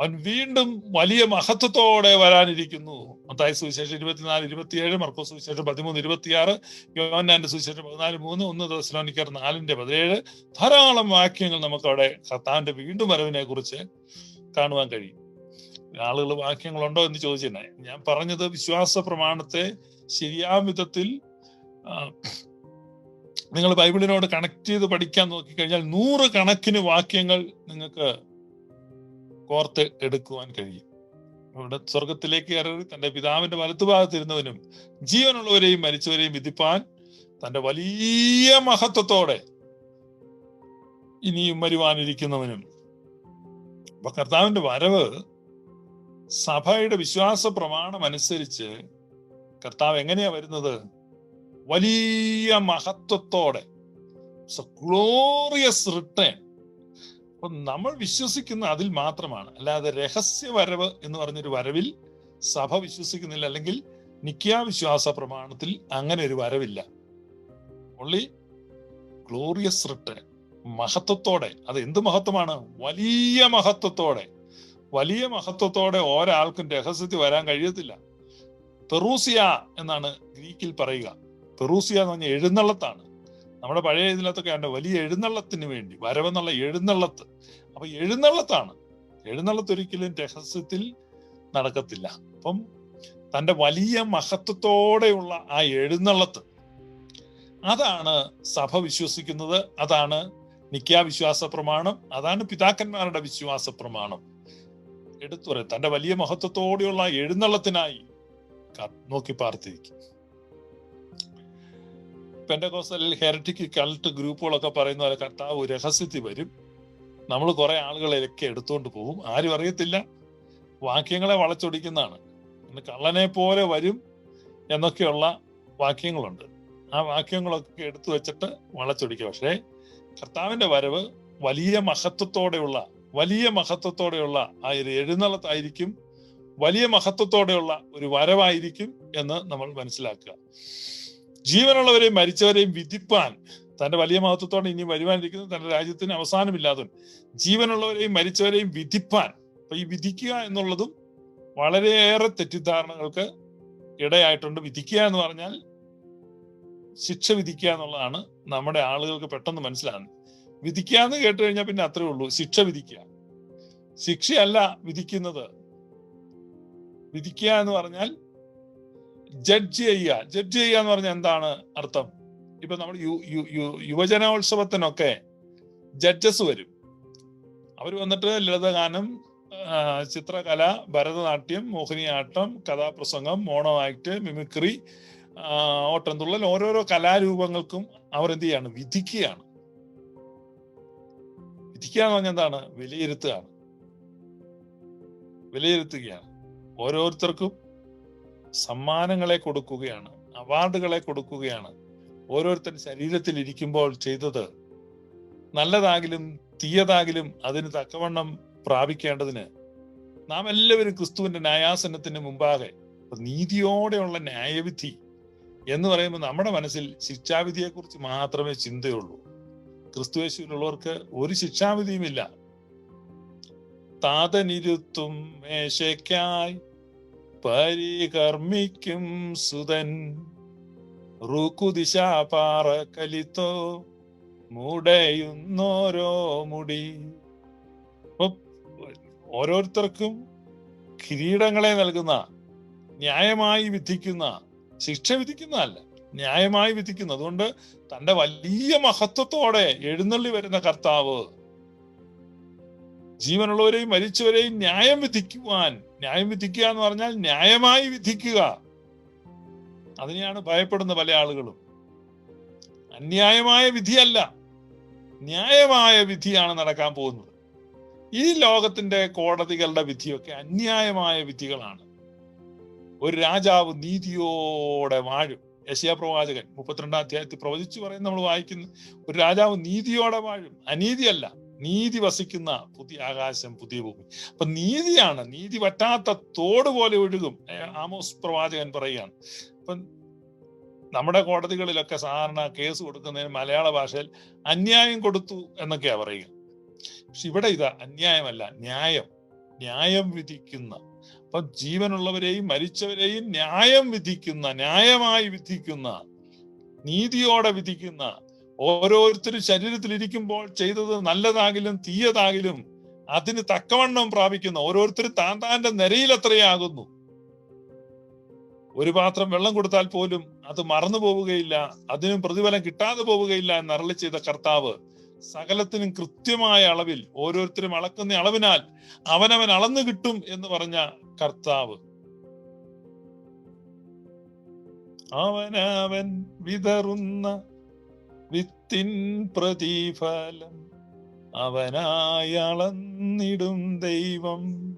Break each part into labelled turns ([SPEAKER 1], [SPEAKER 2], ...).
[SPEAKER 1] അവൻ വീണ്ടും വലിയ മഹത്വത്തോടെ വരാനിരിക്കുന്നു. മത്തായ സുവിശേഷം ഇരുപത്തിനാല് ഇരുപത്തിയേഴ് മർക്കോ സുവിശേഷം പതിമൂന്ന് ഇരുപത്തിയാറ് യോഹന്നാന്റെ സുവിശേഷം പതിനാല് മൂന്ന് ഒന്ന് ദശലോനിക്കർ നാലിന്റെ പതിനേഴ്. ധാരാളം വാക്യങ്ങൾ നമുക്ക് അവിടെ കർത്താവിന്റെ വീണ്ടും വരവിനെ കുറിച്ച് കാണുവാൻ കഴിയും. ആളുകൾ വാക്യങ്ങളുണ്ടോ എന്ന് ചോദിച്ചിരുന്നേ. ഞാൻ പറഞ്ഞത് വിശ്വാസ പ്രമാണത്തെ ശരിയാം വിധത്തിൽ നിങ്ങൾ ബൈബിളിനോട് കണക്ട് ചെയ്ത് പഠിക്കാൻ നോക്കിക്കഴിഞ്ഞാൽ നൂറ് കണക്കിന് വാക്യങ്ങൾ നിങ്ങൾക്ക് കോർത്ത് എടുക്കുവാൻ കഴിയും. അവിടെ സ്വർഗത്തിലേക്ക് കയറി തന്റെ പിതാവിന്റെ വലത്തുഭാഗത്തിരുന്നവനും ജീവനുള്ളവരെയും മരിച്ചവരെയും വിധിപ്പാൻ തന്റെ വലിയ മഹത്വത്തോടെ ഇനിയും വരുവാനിരിക്കുന്നവനും. അപ്പൊ കർത്താവിന്റെ വരവ് സഭയുടെ വിശ്വാസ പ്രമാണം അനുസരിച്ച് കർത്താവ് എങ്ങനെയാ വരുന്നത്? വലിയ മഹത്വത്തോടെ. ഗ്ലോറിയസ് റിട്ടേൺ അപ്പൊ നമ്മൾ വിശ്വസിക്കുന്ന അതിൽ മാത്രമാണ്. അല്ലാതെ രഹസ്യ വരവ് എന്ന് പറഞ്ഞൊരു വരവിൽ സഭ വിശ്വസിക്കുന്നില്ല. അല്ലെങ്കിൽ നിത്യാവിശ്വാസ പ്രമാണത്തിൽ അങ്ങനെ ഒരു വരവില്ല. ഒള്ളി ഗ്ലോറിയസ് റിട്ടേൺ മഹത്വത്തോടെ. അത് എന്ത് മഹത്വമാണ്? വലിയ മഹത്വത്തോടെ. വലിയ മഹത്വത്തോടെ ഒരാൾക്കും രഹസ്യത്തിൽ വരാൻ കഴിയത്തില്ല. പെറൂസിയ എന്നാണ് ഗ്രീക്കിൽ പറയുക. പെറൂസിയ എന്ന് പറഞ്ഞാൽ എഴുന്നള്ളത്താണ്. നമ്മുടെ പഴയ ഇതിനകത്തൊക്കെ ഉണ്ട് വലിയ എഴുന്നള്ളത്തിന് വേണ്ടി വരവെന്നുള്ള എഴുന്നള്ളത്ത്. അപ്പൊ എഴുന്നള്ളത്താണ്. എഴുന്നള്ളത്ത് ഒരിക്കലും രഹസ്യത്തിൽ നടക്കത്തില്ല. അപ്പം തന്റെ വലിയ മഹത്വത്തോടെയുള്ള ആ എഴുന്നള്ളത്ത് അതാണ് സഭ വിശ്വസിക്കുന്നത് അതാണ് നിക്യാ വിശ്വാസ പ്രമാണം അതാണ് പിതാക്കന്മാരുടെ വിശ്വാസ പ്രമാണം എടുത്തു പറയാം തന്റെ വലിയ മഹത്വത്തോടെയുള്ള എഴുന്നള്ളത്തിനായി നോക്കി പാർത്തിരിക്കും പെൻഡകോസൽ ഹെറിറ്റിക് കൾട്ട് ഗ്രൂപ്പുകളൊക്കെ പറയുന്ന പോലെ കർത്താവ് രഹസ്യത്തിൽ വരും. നമ്മൾ കുറെ ആളുകളെയൊക്കെ എടുത്തുകൊണ്ട് പോകും ആരും അറിയത്തില്ല. വാക്യങ്ങളെ വളച്ചൊടിക്കുന്നതാണ്. കള്ളനെ പോലെ വരും എന്നൊക്കെയുള്ള വാക്യങ്ങളുണ്ട്. ആ വാക്യങ്ങളൊക്കെ എടുത്തു വെച്ചിട്ട് വളച്ചൊടിക്കുക. പക്ഷേ കർത്താവിന്റെ വരവ് വലിയ മഹത്വത്തോടെയുള്ള വലിയ മഹത്വത്തോടെയുള്ള ആ ഒരു എഴുന്നള്ളത്തായിരിക്കും. വലിയ മഹത്വത്തോടെയുള്ള ഒരു വരവായിരിക്കും എന്ന് നമ്മൾ മനസ്സിലാക്കുക. ജീവനുള്ളവരെയും മരിച്ചവരെയും വിധിപ്പാൻ തന്റെ വലിയ മഹത്വത്തോടെ ഇനി വരുവാനിരിക്കുന്ന. തന്റെ രാജ്യത്തിന് അവസാനമില്ലാതെ ജീവനുള്ളവരെയും മരിച്ചവരെയും വിധിപ്പാൻ. അപ്പൊ ഈ വിധിക്കുക എന്നുള്ളതും വളരെയേറെ തെറ്റിദ്ധാരണകൾക്ക് ഇടയായിട്ടുണ്ട്. വിധിക്കുക എന്ന് പറഞ്ഞാൽ ശിക്ഷ വിധിക്കുക എന്നുള്ളതാണ് നമ്മുടെ ആളുകൾക്ക് പെട്ടെന്ന് മനസ്സിലാകുന്നത്. വിധിക്കുക എന്ന് കേട്ട് കഴിഞ്ഞാൽ പിന്നെ അത്രേ ഉള്ളൂ. ശിക്ഷ വിധിക്കുക. ശിക്ഷയല്ല വിധിക്കുന്നത്. വിധിക്കുക എന്ന് പറഞ്ഞാൽ ജഡ്ജ് ചെയ്യുക. ജഡ്ജ് ചെയ്യുക എന്ന് പറഞ്ഞാൽ എന്താണ് അർത്ഥം? ഇപ്പൊ നമ്മൾ യുവജനോത്സവത്തിനൊക്കെ ജഡ്ജസ് വരും. അവർ വന്നിട്ട് ലളിതഗാനം ചിത്രകല ഭരതനാട്യം മോഹിനിയാട്ടം കഥാപ്രസംഗം മോണോ ആക്ട് മിമിക്രി ഓട്ടംതുള്ളൽ ഓരോരോ കലാരൂപങ്ങൾക്കും അവർ എന്ത് ചെയ്യാണ്? വിധിക്കുകയാണ്. വിധിക്കുക എന്ന് പറഞ്ഞാൽ എന്താണ്? വിലയിരുത്തുകയാണ്. വിലയിരുത്തുകയാണ്. ഓരോരുത്തർക്കും സമ്മാനങ്ങളെ കൊടുക്കുകയാണ് അവാർഡുകളെ കൊടുക്കുകയാണ്. ഓരോരുത്തർ ശരീരത്തിൽ ഇരിക്കുമ്പോൾ ചെയ്തത് നല്ലതാകിലും തീയതാകിലും അതിന് തക്കവണ്ണം പ്രാപിക്കേണ്ടതിന് നാം എല്ലാവരും ക്രിസ്തുവിന്റെ ന്യായാസനത്തിന് മുമ്പാകെ നീതിയോടെയുള്ള ന്യായവിധി എന്ന് പറയുമ്പോൾ നമ്മുടെ മനസ്സിൽ ശിക്ഷാവിധിയെക്കുറിച്ച് മാത്രമേ ചിന്തയുള്ളൂ. ക്രിസ്തുവേശുവിലുള്ളവർക്ക് ഒരു ശിക്ഷാവിധിയുമില്ല. താതനിരുത്തും മേശയ്ക്കായി പരികർമ്മിക്കും സുതൻ. റുക്കുദിശാപാറ കലിത്തോ മുടയുന്നോരോ മുടി. ഓരോരുത്തർക്കും കിരീടങ്ങളെ നൽകുന്ന ന്യായമായി വിധിക്കുന്ന ശിക്ഷ വിധിക്കുന്നതല്ല ന്യായമായി വിധിക്കുന്നു. അതുകൊണ്ട് തന്റെ വലിയ മഹത്വത്തോടെ എഴുന്നള്ളി വരുന്ന കർത്താവ് ജീവനുള്ളവരെയും മരിച്ചവരെയും ന്യായം വിധിക്കുവാൻ ന്യായം വിധിക്കുക എന്ന് പറഞ്ഞാൽ ന്യായമായി വിധിക്കുക. അതിനെയാണ് ഭയപ്പെടുന്ന പല ആളുകളും. അന്യായമായ വിധിയല്ല ന്യായമായ വിധിയാണ് നടക്കാൻ പോകുന്നത്. ഈ ലോകത്തിന്റെ കോടതികളുടെ വിധിയൊക്കെ അന്യായമായ വിധികളാണ്. ഒരു രാജാവ് നീതിയോടെ വാഴും. യശയാ പ്രവാചകൻ മുപ്പത്തിരണ്ടാം അധ്യായത്തിൽ പ്രവചിച്ചു പറയുന്ന നമ്മൾ വായിക്കുന്നു. ഒരു രാജാവ് നീതിയോടെ വാഴും. അനീതിയല്ല. നീതി വസിക്കുന്ന പുതിയ ആകാശം പുതിയ ഭൂമി. അപ്പൊ നീതിയാണ് നീതി വറ്റാത്ത തോട് പോലെ ഒഴുകും. ആമോസ് പ്രവാചകൻ പറയുകയാണ്. അപ്പൊ നമ്മുടെ കോടതികളിലൊക്കെ സാധാരണ കേസ് കൊടുക്കുന്നതിന് മലയാള ഭാഷയിൽ അന്യായം കൊടുത്തു എന്നൊക്കെയാ പറയുക. പക്ഷെ ഇവിടെ ഇതാ അന്യായമല്ല ന്യായം. ന്യായം വിധിക്കുന്ന. അപ്പൊ ജീവനുള്ളവരെയും മരിച്ചവരെയും ന്യായം വിധിക്കുന്ന ന്യായമായി വിധിക്കുന്ന നീതിയോടെ വിധിക്കുന്ന ഓരോരുത്തരും ശരീരത്തിൽ ഇരിക്കുമ്പോൾ ചെയ്തത് നല്ലതാകിലും തീയതാകിലും അതിന് തക്കവണ്ണം പ്രാപിക്കുന്ന ഓരോരുത്തരും താൻ താന്റെ നിരയിൽ എത്രയാകുന്നു ഒരു പാത്രം വെള്ളം കൊടുത്താൽ പോലും അത് മറന്നു പോവുകയില്ല അതിനും പ്രതിഫലം കിട്ടാതെ പോവുകയില്ല എന്ന് അരളി ചെയ്ത കർത്താവ് സകലത്തിനും കൃത്യമായ അളവിൽ ഓരോരുത്തരും അളക്കുന്ന അളവിനാൽ അവനവൻ അളന്നു കിട്ടും എന്ന് പറഞ്ഞ കർത്താവ്. അവനവൻ വിതറുന്ന വിത്തിൻ പ്രതിഫലം അവനായി അളന്നിടും ദൈവം.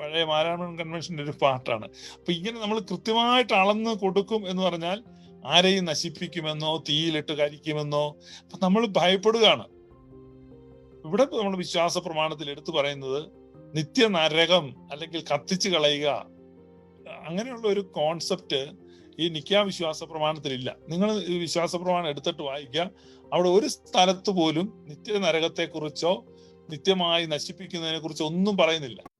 [SPEAKER 1] പഴയ മാരാമൺ കൺവെൻഷന്റെ ഒരു പാട്ടാണ്. അപ്പൊ ഇങ്ങനെ നമ്മൾ കൃത്യമായിട്ട് അളന്ന് കൊടുക്കും എന്ന് പറഞ്ഞാൽ ആരെയും നശിപ്പിക്കുമെന്നോ തീയിലിട്ട് കരിക്കുമെന്നോ അപ്പൊ നമ്മൾ ഭയപ്പെടുകയാണ്. ഇവിടെ നമ്മൾ വിശ്വാസ പ്രമാണത്തിൽ എടുത്തു പറയുന്നത് നിത്യ നരകം അല്ലെങ്കിൽ കത്തിച്ചു കളയുക. അങ്ങനെയുള്ള ഒരു കോൺസെപ്റ്റ് ഈ നിക്കാ വിശ്വാസ പ്രമാണത്തിലില്ല നിങ്ങൾ വിശ്വാസ പ്രമാണം എടുത്തിട്ട് വായിക്കുക. അവിടെ ഒരു സ്ഥലത്ത് പോലും നിത്യ നരകത്തെ കുറിച്ചോ നിത്യമായി നശിപ്പിക്കുന്നതിനെ കുറിച്ചോ ഒന്നും പറയുന്നില്ല.